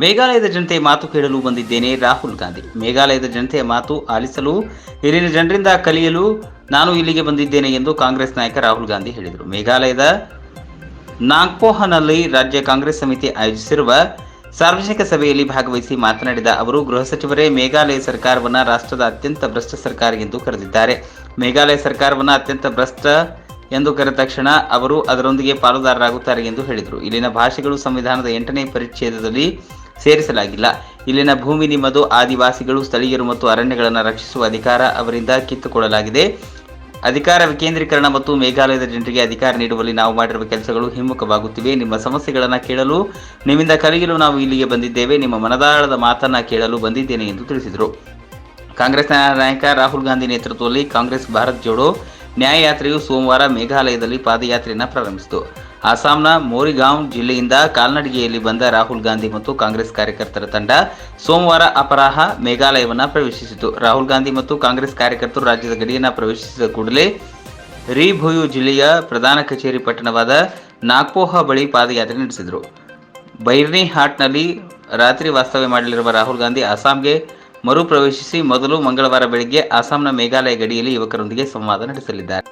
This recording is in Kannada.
ಮೇಘಾಲಯದ ಜನತೆಯ ಮಾತು ಕೇಳಲು ಬಂದಿದ್ದೇನೆ ರಾಹುಲ್ ಗಾಂಧಿ. ಮೇಘಾಲಯದ ಜನತೆಯ ಮಾತು ಆಲಿಸಲು ಇಲ್ಲಿನ ಜನರಿಂದ ಕಲಿಯಲು ನಾನು ಇಲ್ಲಿಗೆ ಬಂದಿದ್ದೇನೆ ಎಂದು ಕಾಂಗ್ರೆಸ್ ನಾಯಕ ರಾಹುಲ್ ಗಾಂಧಿ ಹೇಳಿದರು. ಮೇಘಾಲಯದ ನಾಗ್ಪೋಹನಲ್ಲಿ ರಾಜ್ಯ ಕಾಂಗ್ರೆಸ್ ಸಮಿತಿ ಆಯೋಜಿಸಿರುವ ಸಾರ್ವಜನಿಕ ಸಭೆಯಲ್ಲಿ ಭಾಗವಹಿಸಿ ಮಾತನಾಡಿದ ಅವರು, ಗೃಹ ಸಚಿವರೇ, ಮೇಘಾಲಯ ಸರ್ಕಾರವನ್ನು ರಾಷ್ಟ್ರದ ಅತ್ಯಂತ ಭ್ರಷ್ಟ ಸರ್ಕಾರ ಎಂದು ಕರೆದಿದ್ದಾರೆ. ಮೇಘಾಲಯ ಸರ್ಕಾರವನ್ನು ಅತ್ಯಂತ ಭ್ರಷ್ಟ ಎಂದು ಕರೆದ ತಕ್ಷಣ ಅವರು ಅದರೊಂದಿಗೆ ಪಾಲುದಾರರಾಗುತ್ತಾರೆ ಎಂದು ಹೇಳಿದರು. ಇಲ್ಲಿನ ಭಾಷೆಗಳು ಸಂವಿಧಾನದ ಎಂಟನೇ ಪರಿಚ್ಛೇದದಲ್ಲಿ ಸೇರಿಸಲಾಗಿಲ್ಲ. ಇಲ್ಲಿನ ಭೂಮಿ, ನಿಮ್ಮದು, ಆದಿವಾಸಿಗಳು, ಸ್ಥಳೀಯರು ಮತ್ತು ಅರಣ್ಯಗಳನ್ನು ರಕ್ಷಿಸುವ ಅಧಿಕಾರ ಅವರಿಂದ ಕಿತ್ತುಕೊಳ್ಳಲಾಗಿದೆ. ಅಧಿಕಾರ ವಿಕೇಂದ್ರೀಕರಣ ಮತ್ತು ಮೇಘಾಲಯದ ಜನರಿಗೆ ಅಧಿಕಾರ ನೀಡುವಲ್ಲಿ ನಾವು ಮಾಡಿರುವ ಕೆಲಸಗಳು ಹಿಮ್ಮುಖವಾಗುತ್ತಿವೆ. ನಿಮ್ಮ ಸಮಸ್ಯೆಗಳನ್ನು ಕೇಳಲು, ನಿಮ್ಮಿಂದ ಕಲಿಯಲು ನಾವು ಇಲ್ಲಿಗೆ ಬಂದಿದ್ದೇವೆ. ನಿಮ್ಮ ಮನದಾಳದ ಮಾತನ್ನು ಕೇಳಲು ಬಂದಿದ್ದೇನೆ ಎಂದು ತಿಳಿಸಿದರು. ಕಾಂಗ್ರೆಸ್ ನಾಯಕ ರಾಹುಲ್ ಗಾಂಧಿ ನೇತೃತ್ವದಲ್ಲಿ ಕಾಂಗ್ರೆಸ್ ಭಾರತ್ ಜೋಡೋ ನ್ಯಾಯಯಾತ್ರೆಯು ಸೋಮವಾರ ಮೇಘಾಲಯದಲ್ಲಿ ಪಾದಯಾತ್ರೆಯನ್ನು ಪ್ರಾರಂಭಿಸಿತು. ಅಸ್ಸಾಂನ ಮೋರಿಗಾಂವ್ ಜಿಲ್ಲೆಯಿಂದ ಕಾಲ್ನಡಿಗೆಯಲ್ಲಿ ಬಂದ ರಾಹುಲ್ ಗಾಂಧಿ ಮತ್ತು ಕಾಂಗ್ರೆಸ್ ಕಾರ್ಯಕರ್ತರ ತಂಡ ಸೋಮವಾರ ಅಪರಾಹ ಮೇಘಾಲಯವನ್ನು ಪ್ರವೇಶಿಸಿತು. ರಾಹುಲ್ ಗಾಂಧಿ ಮತ್ತು ಕಾಂಗ್ರೆಸ್ ಕಾರ್ಯಕರ್ತರು ರಾಜ್ಯದ ಗಡಿಯನ್ನು ಪ್ರವೇಶಿಸಿದ ಕೂಡಲೇ ರೀಭೊಯು ಜಿಲ್ಲೆಯ ಪ್ರಧಾನ ಕಚೇರಿ ಪಟ್ಟಣವಾದ ನಾಗ್ಪೋಹ ಬಳಿ ಪಾದಯಾತ್ರೆ ನಡೆಸಿದರು. ಬೈರ್ನಿ ಹಾಟ್ನಲ್ಲಿ ರಾತ್ರಿ ವಾಸ್ತವ್ಯ ಮಾಡಲಿರುವ ರಾಹುಲ್ ಗಾಂಧಿ ಅಸ್ಸಾಂಗೆ ಮರುಪ್ರವೇಶಿಸಿ ಮೊದಲು ಮಂಗಳವಾರ ಬೆಳಗ್ಗೆ ಅಸ್ಸಾಂನ ಮೇಘಾಲಯ ಗಡಿಯಲ್ಲಿ ಯುವಕರೊಂದಿಗೆ ಸಂವಾದ ನಡೆಸಲಿದ್ದಾರೆ.